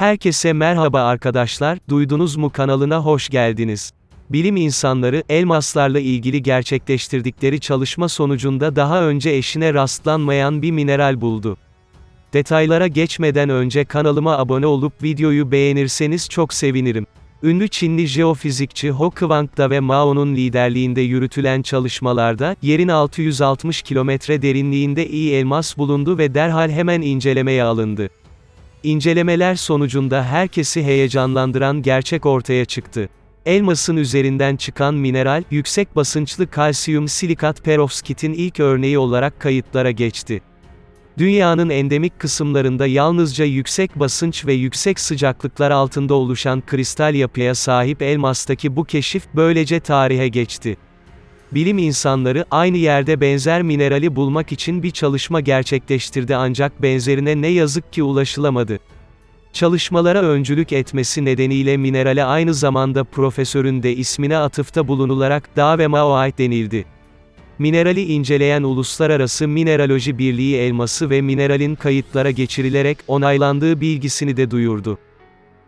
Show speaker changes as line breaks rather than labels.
Herkese merhaba arkadaşlar, duydunuz mu kanalına hoş geldiniz. Bilim insanları, elmaslarla ilgili gerçekleştirdikleri çalışma sonucunda daha önce eşine rastlanmayan bir mineral buldu. Detaylara geçmeden önce kanalıma abone olup videoyu beğenirseniz çok sevinirim. Ünlü Çinli jeofizikçi Ho Kwangda ve Mao'nun liderliğinde yürütülen çalışmalarda, yerin 660 kilometre derinliğinde iyi elmas bulundu ve derhal hemen incelemeye alındı. İncelemeler sonucunda herkesi heyecanlandıran gerçek ortaya çıktı. Elmasın üzerinden çıkan mineral, yüksek basınçlı kalsiyum silikat perovskitin ilk örneği olarak kayıtlara geçti. Dünyanın endemik kısımlarında yalnızca yüksek basınç ve yüksek sıcaklıklar altında oluşan kristal yapıya sahip elmastaki bu keşif böylece tarihe geçti. Bilim insanları aynı yerde benzer minerali bulmak için bir çalışma gerçekleştirdi ancak benzerine ne yazık ki ulaşılamadı. Çalışmalara öncülük etmesi nedeniyle minerale aynı zamanda profesörün de ismine atıfta bulunularak Da ve Maoait denildi. Minerali inceleyen Uluslararası Mineraloji Birliği elması ve mineralin kayıtlara geçirilerek onaylandığı bilgisini de duyurdu.